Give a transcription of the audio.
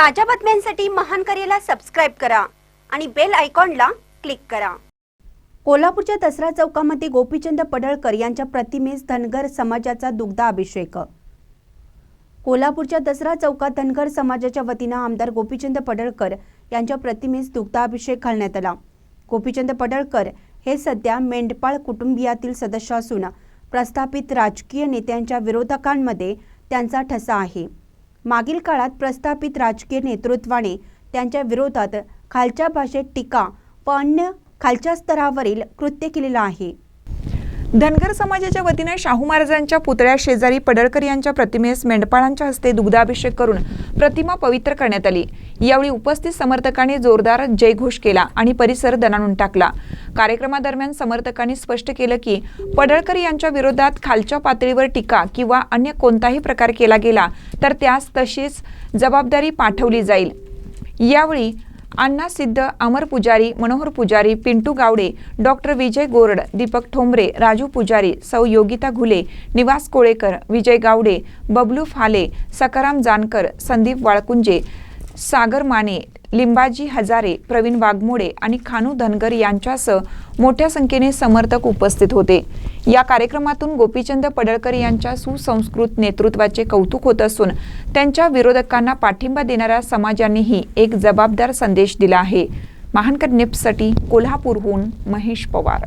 ताज्या बातम्यांसाठी महान करेला सबस्क्राईब करा आणि बेल आयकॉनला क्लिक करा. कोल्हापूरच्या दसरा चौकामध्ये गोपीचंद पडळकर यांच्या प्रतिमेस धनगर समाजाचा दुग्धाभिषेक कोल्हापूरच्या दसरा चौकात धनगर समाजाच्या वतीनं आमदार गोपीचंद पडळकर यांच्या प्रतिमेस दुग्धाभिषेक घालण्यात आला. गोपीचंद पडळकर हे सध्या मेंढपाळ कुटुंबियातील सदस्य असून प्रस्थापित राजकीय नेत्यांच्या विरोधकांमध्ये त्यांचा ठसा आहे. मागील काळात प्रस्थापित राजकीय नेतृत्वाने त्यांच्या विरोधात खालच्या भाषेत टीका व अन्य खालच्या स्तरावरील कृत्य केलेलं आहे. धनगर समाजाच्या वतीने शाहू महाराजांच्या पुतळ्या शेजारी पडळकर यांच्या प्रतिमेस मेंढपाळांच्या हस्ते दुग्धाभिषेक करून प्रतिमा पवित्र करण्यात आली. यावेळी उपस्थित समर्थकांनी जोरदार जयघोष केला आणि परिसर दणाणून टाकला. कार्यक्रमादरम्यान समर्थकांनी स्पष्ट केलं की पडळकर यांच्या विरोधात खालच्या पातळीवर टीका किंवा अन्य कोणताही प्रकार केला गेला तर त्यास तशीच जबाबदारी पाठवली जाईल. यावेळी अण्णा सिद्ध अमर पुजारी मनोहर पुजारी पिंटू गावडे डॉक्टर विजय गोरड दीपक ठोंबरे राजू पुजारी सौ योगिता घुले निवास कोळेकर विजय गावडे बबलू फाले सकाराम जानकर संदीप वाळकुंजे सागर माने लिंबाजी हजारे प्रवीण वाघमोडे आणि खानू धनगर यांच्यासह मोठ्या संख्येने समर्थक उपस्थित होते. या कार्यक्रमातून गोपीचंद पडळकर यांच्या सुसंस्कृत नेतृत्वाचे कौतुक होत असून त्यांच्या विरोधकांना पाठिंबा देणाऱ्या समाजांनीही एक जबाबदार संदेश दिला आहे. महानकर निप्ससाठी कोल्हापूरहून महेश पवार.